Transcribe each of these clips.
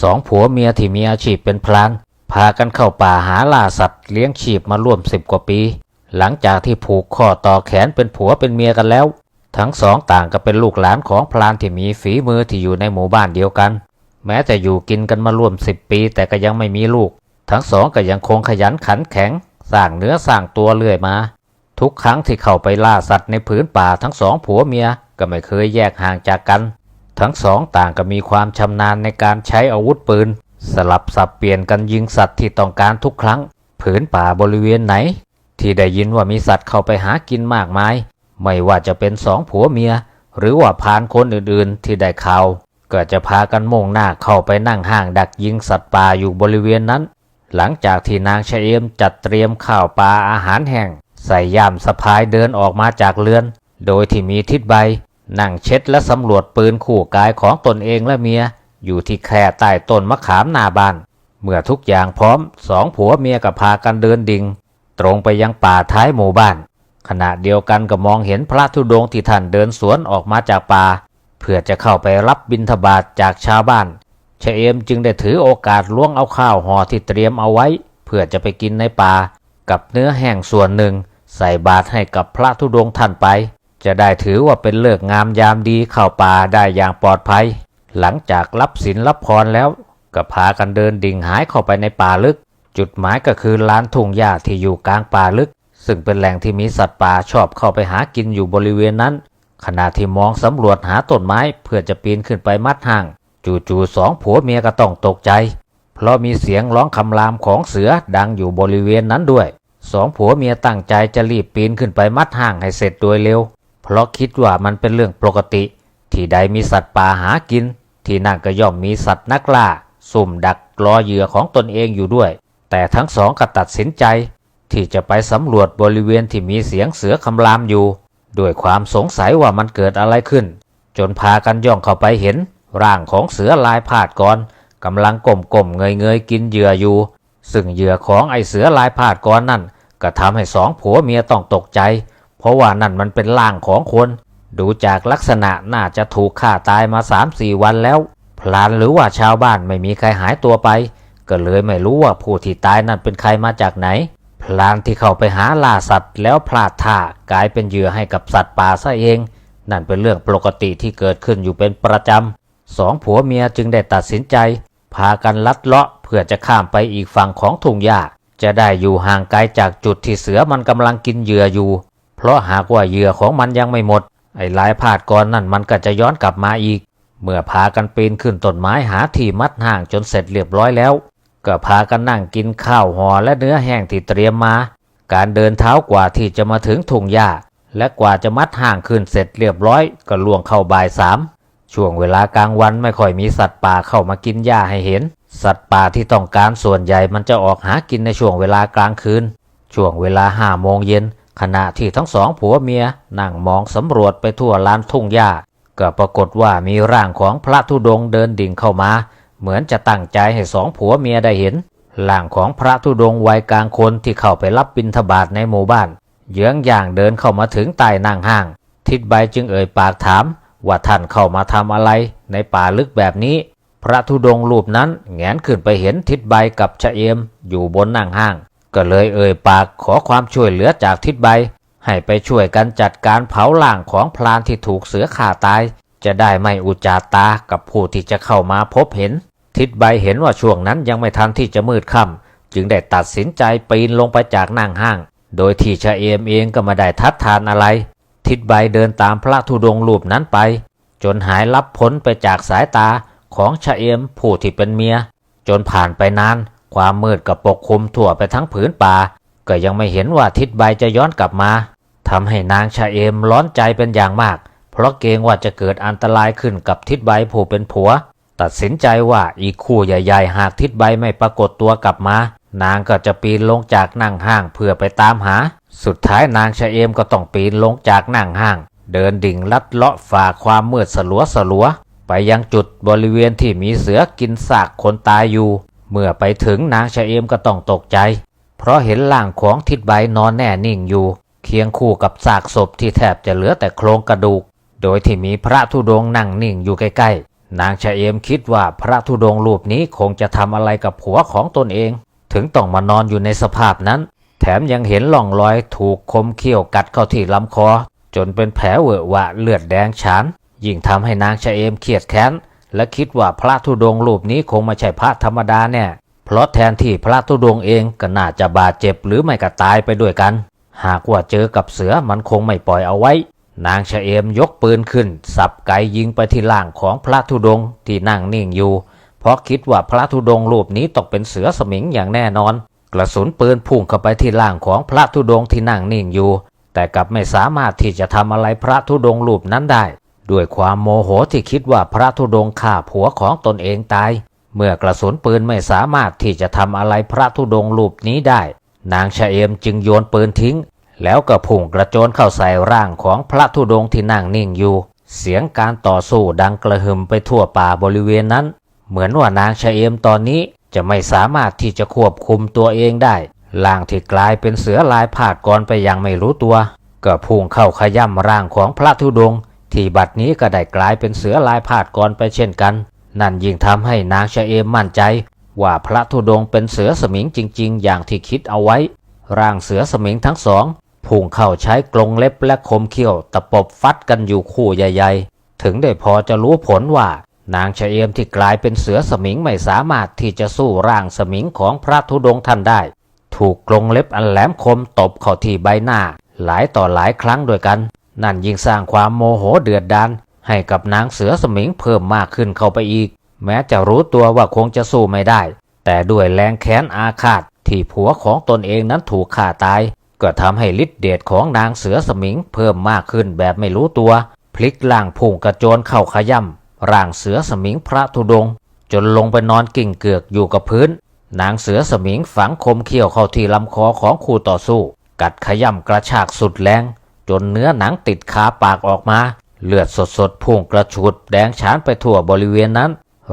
สองผัวเมียที่มีอาชีพเป็นพลานพากันเข้าป่าหาล่าสัตว์เลี้ยงชีพมาร่วมสิบกว่าปี หลังจากที่ผูกข้อต่อแขนเป็นผัวเป็นเมียกันแล้ว ทั้งสองต่างก็เป็นลูกหลานของพลานที่มีฝีมือที่อยู่ในหมู่บ้านเดียวกัน แม้จะอยู่กินกันมาร่วมสิบปี แต่ก็ยังไม่มีลูก ทั้งสองก็ยังคงขยันขันแข็งสร้างเนื้อสร้างตัวเรื่อยมา ทุกครั้งที่เข้าไปล่าสัตว์ในผืนป่าทั้งสองผัวเมียก็ไม่เคยแยกห่างจากกัน ทั้งสองต่างก็มีความชำนาญในการใช้อาวุธปืน สลับสับเปลี่ยนกันยิงสัตว์ที่ต้องการทุกครั้ง ผืนป่าบริเวณไหน ที่ได้ยินว่ามีสัตว์เข้าไปหากินมากมาย ไม่ว่าจะเป็นสองผัวเมีย หรือว่าพานคนอื่นๆ ที่ได้ข่าวก็จะพากันมุ่งหน้าเข้าไปนั่งห้างดักยิงสัตว์ป่าอยู่บริเวณนั้น หลังจากที่นางชะเอมจัดเตรียมข้าวปลาอาหารแห้งใส่ย่ามสะพายเดินออกมาจากเรือน โดยที่มีทิศใบ นั่งเช็ดและสำรวจปืนคู่กายของตนเองและเมีย อยู่ที่แคร่ใต้ต้นมะขามหน้าบ้าน เมื่อทุกอย่างพร้อมสองผัวเมียก็พากันเดินดิ่ง ตรงไปยังป่าท้ายหมู่บ้าน ขณะเดียวกันก็มองเห็นพระธุดงค์ที่ท่านเดินสวนออกมาจากป่า เพื่อจะเข้าไปรับบิณฑบาตจากชาวบ้านชะเอมจึงได้ถือโอกาสล้วงเอาข้าวห่อที่เตรียมเอาไว้ เพื่อจะไปกินในป่า กับเนื้อแห้งส่วนหนึ่ง ใส่บาตรให้กับพระธุดงค์ท่านไป จะได้ถือว่าเป็นเลิกงามยามดีเข้าป่าได้อย่างปลอดภัย หลังจากรับศีลรับพรแล้วก็พากันเดินดิ่งหายเข้าไปในป่าลึก จุดหมายก็คือลานทุ่งหญ้าที่อยู่กลางป่าลึก ซึ่งเป็นแหล่งที่มีสัตว์ป่าชอบเข้าไปหากินอยู่บริเวณนั้น ขณะที่มองสำรวจหาต้นไม้เพื่อจะปีนขึ้นไปมัดห่าง จู่ๆสองผัวเมียก็ต้องตกใจ เพราะมีเสียงร้องคำรามของเสือดังอยู่บริเวณนั้นด้วยสองผัวเมียตั้งใจจะรีบปีนขึ้นไปมัดห่างให้เสร็จโดยเร็ว เพราะคิดว่ามันเป็นเรื่องปกติ ที่ใดมีสัตว์ป่าหากิน ที่นั่นก็ย่อมมีสัตว์นักล่าสุ่มดักรอเหยื่อของตนเองอยู่ด้วย แต่ทั้งสองก็ตัดสินใจ ที่จะไปสำรวจบริเวณที่มีเสียงเสือคำรามอยู่ ด้วยความสงสัยว่ามันเกิดอะไรขึ้น จนพากันย่องเข้าไปเห็น ร่างของเสือลายพาดกรกำลังก้มก้มเงยเงยๆกินเหยื่ออยู่ ซึ่งเหยื่อของไอเสือลายพาดกรนั่นก็ทำให้สองผัวเมียต้องตกใจ เพราะว่านั่นมันเป็นร่างของคน ดูจากลักษณะน่าจะถูกฆ่าตายมาสามสี่วันแล้ว พลานหรือว่าชาวบ้านไม่มีใครหายตัวไป ก็เลยไม่รู้ว่าผู้ที่ตายนั่นเป็นใครมาจากไหน พลานที่เข้าไปหาล่าสัตว์ แล้วพลาดท่ากลายเป็นเหยื่อให้กับสัตว์ป่าซะเอง นั่นเป็นเรื่องปกติที่เกิดขึ้นอยู่เป็นประจำสองผัวเมียจึงได้ตัดสินใจ พากันลัดเลาะเพื่อจะข้ามไปอีกฝั่งของทุ่งหญ้าจะได้อยู่ห่างไกลจากจุดที่เสือมันกำลังกินเหยื่ออยู่ เพราะหากว่าเหยื่อของมันยังไม่หมด ไอ้ลายพาดก่อนนั่นมันก็จะย้อนกลับมาอีก เมื่อพากันปีนขึ้นต้นไม้หาที่มัดห่างจนเสร็จเรียบร้อยแล้ว ก็พากันนั่งกินข้าวห่อและเนื้อแห้งที่เตรียมมา การเดินเท้ากว่าที่จะมาถึงทุ่งหญ้าและกว่าจะมัดห่างขึ้นเสร็จเรียบร้อย ก็ล่วงเข้าบ่ายสามช่วงเวลากลางวันไม่ค่อยมีสัตว์ป่าเข้ามากินหญ้าให้เห็น สัตว์ป่าที่ต้องการส่วนใหญ่มันจะออกหากินในช่วงเวลากลางคืน ช่วงเวลาห้าโมงเย็น ขณะที่ทั้งสองผัวเมียนั่งมองสำรวจไปทั่วลานทุ่งหญ้าก็ปรากฏว่ามีร่างของพระธุดงค์เดินดิ่งเข้ามา เหมือนจะตั้งใจให้สองผัวเมียได้เห็นร่างของพระธุดงค์วัยกลางคนที่เข้าไปรับบิณฑบาตในหมู่บ้าน เยื้องย่างเดินเข้ามาถึงใต้นางห้าง ทิดใบจึงเอ่ยปากถาม ว่าท่านเข้ามาทำอะไรในป่าลึกแบบนี้ พระธุดงค์รูปนั้นแงนขึ้นไปเห็นทิดใบกับชะเอมอยู่บนนางห้าง ก็เลยเอ่ยปากขอความช่วยเหลือจากทิดใบ ให้ไปช่วยกันจัดการเผาล่างของพลานที่ถูกเสือข่าตาย จะได้ไม่อุจจาตากับผู้ที่จะเข้ามาพบเห็น ทิดใบเห็นว่าช่วงนั้นยังไม่ทันที่จะมืดค่ำจึงได้ตัดสินใจปีนลงไปจากนางห้าง โดยที่ชะเอมเองก็ไม่ได้ทัดทานอะไร ทิดใบเดินตามพระธุดงรูปนั้นไป จนหายลับพ้นไปจากสายตาของชะเอมผู้ที่เป็นเมีย จนผ่านไปนาน ความมืดก็ปกคลุมทั่วไปทั้งผืนป่า ก็ยังไม่เห็นว่าทิดใบจะย้อนกลับมาทำให้นางชะเอมร้อนใจเป็นอย่างมาก เพราะเกรงว่าจะเกิดอันตรายขึ้นกับทิดใบผู้เป็นผัว ตัดสินใจว่าอีกคู่ใหญ่ ๆ หากทิดใบไม่ปรากฏตัวกลับมา นางก็จะปีนลงจากนั่งห้างเพื่อไปตามหา สุดท้ายนางชะเอมก็ต้องปีนลงจากนั่งห้าง เดินดิ่งลัดเลาะฝ่าความมืดสลัวสลัวไปยังจุดบริเวณที่มีเสือกินซากคนตายอยู่ เมื่อไปถึงนางชะเอมก็ต้องตกใจ เพราะเห็นร่างของทิดใบนอนแน่นิ่งอยู่ เคียงคู่กับซากศพที่แทบจะเหลือแต่โครงกระดูก โดยที่มีพระธุดงค์นั่งนิ่งอยู่ใกล้ๆ นางชะเอมคิดว่าพระธุดงค์รูปนี้คงจะทำอะไรกับผัวของตนเอง ถึงต้องมานอนอยู่ในสภาพนั้น แถมยังเห็นร่องรอยถูกคมเขี้ยวกัดเข้าที่ลำคอ จนเป็นแผลเวอะวะเลือดแดงฉานยิ่งทำให้นางชะเอมเครียดแค้น และคิดว่าพระธุดงค์รูปนี้คงไม่ใช่พระธรรมดาแน่เพราะแทนที่พระธุดงค์เองก็น่าจะบาดเจ็บหรือไม่ก็ตายไปด้วยกัน หากว่าเจอกับเสือมันคงไม่ปล่อยเอาไว้ นางชะเอมยกปืนขึ้น สับไกยิงไปที่ล่างของพระธุดงค์ที่นั่งนิ่งอยู่ เพราะคิดว่าพระธุดงค์รูปนี้ตกเป็นเสือสมิงอย่างแน่นอน กระสุนปืนพุ่งเข้าไปที่ล่างของพระธุดงค์ที่นั่งนิ่งอยู่ แต่กลับไม่สามารถที่จะทำอะไรพระธุดงค์รูปนั้นได้ ด้วยความโมโหที่คิดว่าพระธุดงค์ฆ่าผัวของตนเองตาย เมื่อกระสุนปืนไม่สามารถที่จะทำอะไรพระธุดงค์รูปนี้ได้ นางชะเอมจึงโยนปืนทิ้ง แล้วก็พุ่งกระโจนเข้าใส่ร่างของพระธุดงค์ที่นั่งนิ่งอยู่ เสียงการต่อสู้ดังกระหึ่มไปทั่วป่าบริเวณนั้น เหมือนว่านางชะเอมตอนนี้จะไม่สามารถที่จะควบคุมตัวเองได้ร่างที่กลายเป็นเสือลายผาดกรไปอย่างไม่รู้ตัว ก็พุ่งเข้าขย่ำร่างของพระธุดงค์ ที่บัดนี้ก็ได้กลายเป็นเสือลายผาดกรไปเช่นกัน นั่นยิ่งทำให้นางชะเอมมั่นใจ ว่าพระธุดงค์เป็นเสือสมิงจริง ๆ อย่างที่คิดเอาไว้ ร่างเสือสมิงทั้งสองพุ่งเข้าใช้กรงเล็บและคมเขี้ยวตะปบฟัดกันอยู่คู่ใหญ่ ๆ ถึงได้พอจะรู้ผลว่านางชะเอมที่กลายเป็นเสือสมิงไม่สามารถที่จะสู้ร่างสมิงของพระธุดงค์ท่านได้ ถูกกรงเล็บอันแหลมคมตบเข้าที่ใบหน้า หลายต่อหลายครั้งด้วยกัน นั่นยิ่งสร้างความโมโหเดือดดาลให้กับนางเสือสมิงเพิ่มมากขึ้นเข้าไปอีก แม้จะรู้ตัวว่าคงจะสู้ไม่ได้ แต่ด้วยแรงแค้นอาฆาตที่ผัวของตนเองนั้นถูกฆ่าตาย ก็ทำให้ฤทธิเดชของนางเสือสมิงเพิ่มมากขึ้นแบบไม่รู้ตัว พลิกล่างพุ่งกระโจนเข้าขย่ำร่างเสือสมิงพระธุดงค์จนลงไปนอนกิ่งเกือกอยู่กับพื้น นางเสือสมิงฝังคมเขี้ยวเข้าที่ลำคอของคู่ต่อสู้ กัดขย่ำกระชากสุดแรง จนเนื้อหนังติดขาปากออกมา เลือดสดๆพุ่งกระฉุดแดงฉานไปทั่วบริเวณนั้น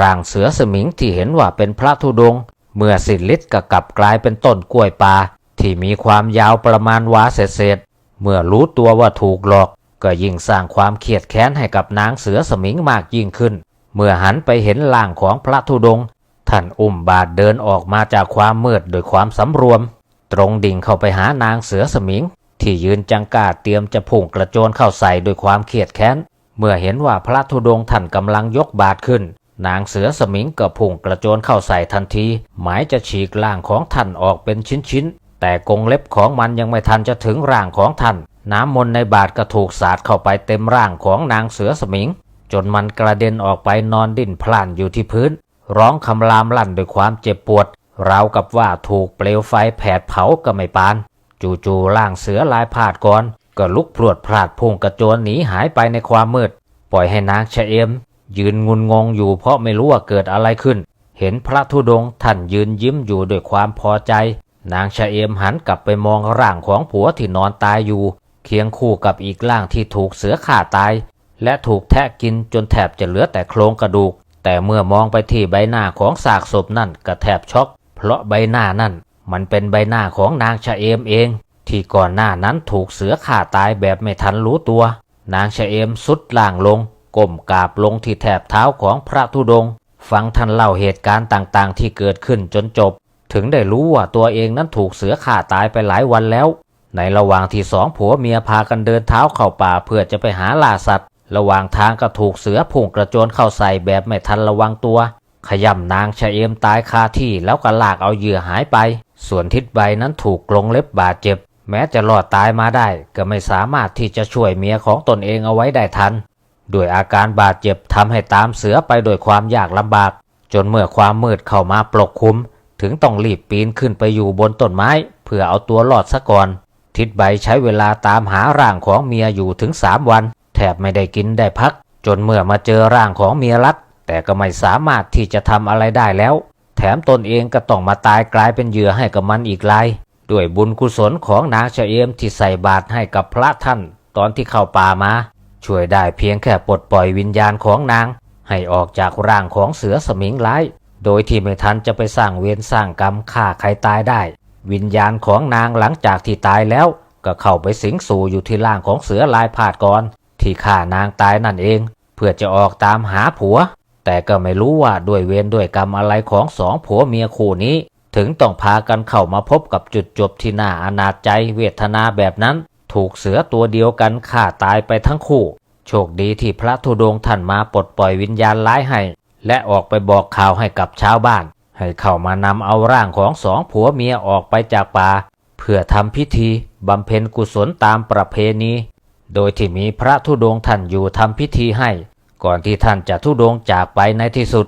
ร่างเสือสมิงที่เห็นว่าเป็นพระธุดง เมื่อสิ้นฤทธิ์ก็กลับกลายเป็นต้นกล้วยป่าที่มีความยาวประมาณวาเศษเมื่อรู้ตัวว่าถูกหลอก ก็ยิ่งสร้างความเครียดแค้นให้กับนางเสือสมิงมากยิ่งขึ้น เมื่อหันไปเห็นร่างของพระธุดง ท่านอุ้มบาทเดินออกมาจากความมืดโดยความสำรวม ตรงดิ่งเข้าไปหานางเสือสมิง ที่ยืนจังกาเตรียมจะพุ่งกระโจนเข้าใส่ด้วยความเครียดแค้น เมื่อเห็นว่าพระธุดงท่านกำลังยกบาทขึ้น นางเสือสมิงก็พุ่งกระโจนเข้าใส่ทันที หมายจะฉีกร่างของท่านออกเป็นชิ้นๆ แต่กงเล็บของมันยังไม่ทันจะถึงร่างของท่าน น้ำมนต์ในบาทก็ถูกสาดเข้าไปเต็มร่างของนางเสือสมิง จนมันกระเด็นออกไปนอนดิ้นพล่านอยู่ที่พื้น ร้องคำรามลั่นด้วยความเจ็บปวดราวกับว่าถูกเปลวไฟแผดเผาก็ไม่ปาน จู่ๆร่างเสือลายพาดก่อน ก็ลุกพรวดพลาดพุ่งกระโจนหนีหายไปในความมืด ปล่อยให้นางชะเอม ยืนงุนงงอยู่เพราะไม่รู้ว่าเกิดอะไรขึ้น เห็นพระธุดงค์ท่านยืนยิ้มอยู่ด้วยความพอใจ นางชะเอมหันกลับไปมองร่างของผัวที่นอนตายอยู่ เคียงคู่กับอีกร่างที่ถูกเสือฆ่าตาย และถูกแทะกินจนแทบจะเหลือแต่โครงกระดูก แต่เมื่อมองไปที่ใบหน้าของซากศพนั่นก็แทบช็อก เพราะใบหน้านั่น มันเป็นใบหน้าของนางชะเอมเอง ที่ก่อนหน้านั้นถูกเสือฆ่าตายแบบไม่ทันรู้ตัว นางชะเอมสุดล่างลงก้มกราบลงที่แถบเท้าของพระธุดง ฟังท่านเล่าเหตุการณ์ต่างๆ ที่เกิดขึ้นจนจบ ถึงได้รู้ว่าตัวเองนั้นถูกเสือฆ่าตายไปหลายวันแล้ว ในระหว่างที่สองผัวเมียพากันเดินเท้าเข้าป่าเพื่อจะไปหาล่าสัตว์ ระหว่างทางก็ถูกเสือพุ่งกระโจนเข้าใส่แบบไม่ทันระวังตัว ขย่ำนางชะเอมตายคาที่แล้วก็ลากเอาเหยื่อหายไป ส่วนทิศใบนั้นถูกกรงเล็บบาดเจ็บ แม้จะรอดตายมาได้ ก็ไม่สามารถที่จะช่วยเมียของตนเองเอาไว้ได้ทัน ด้วยอาการบาดเจ็บทำให้ตามเสือไปโดยความยากลำบาก จนเมื่อความมืดเข้ามาปกคลุม ถึงต้องรีบปีนขึ้นไปอยู่บนต้นไม้ เพื่อเอาตัวรอดซะก่อน ทิศใบใช้เวลาตามหาร่างของเมียอยู่ถึงสามวัน แทบไม่ได้กินได้พัก จนเมื่อมาเจอร่างของเมียรักแต่ก็ไม่สามารถที่จะทำอะไรได้แล้ว แถมตนเองก็ต้องมาตายกลายเป็นเหยื่อให้กับมันอีกลายด้วยบุญกุศลของนางชะเอมที่ใส่บาตรให้กับพระท่านตอนที่เข้าป่ามาช่วยได้เพียงแค่ปลดปล่อยวิญญาณของนาง ให้ออกจากร่างของเสือสมิงร้ายโดยที่ไม่ทันจะไปสร้างเวรสร้างกรรมฆ่าใครตายได้ วิญญาณของนางหลังจากที่ตายแล้ว ก็เข้าไปสิงสู่อยู่ที่ร่างของเสือลายผาดก่อน ที่ฆ่านางตายนั่นเอง เพื่อจะออกตามหาผัว แต่ก็ไม่รู้ว่าด้วยเวรด้วยกรรมอะไรของสองผัวเมียคู่นี้ ถึงต้องพากันเข้ามาพบกับจุดจบที่น่าอนาจใจเวทนาแบบนั้น ถูกเสือตัวเดียวกันฆ่าตายไปทั้งคู่ โชคดีที่พระธุดงท่านมาปลดปล่อยวิญญาณร้ายให้ และออกไปบอกข่าวให้กับชาวบ้าน ให้เข้ามานำเอาร่างของสองผัวเมียออกไปจากป่าเพื่อทำพิธีบำเพ็ญกุศลตามประเพณี โดยที่มีพระธุดงท่านอยู่ทำพิธีให้ ก่อนที่ท่านจะทุดงจากไปในที่สุด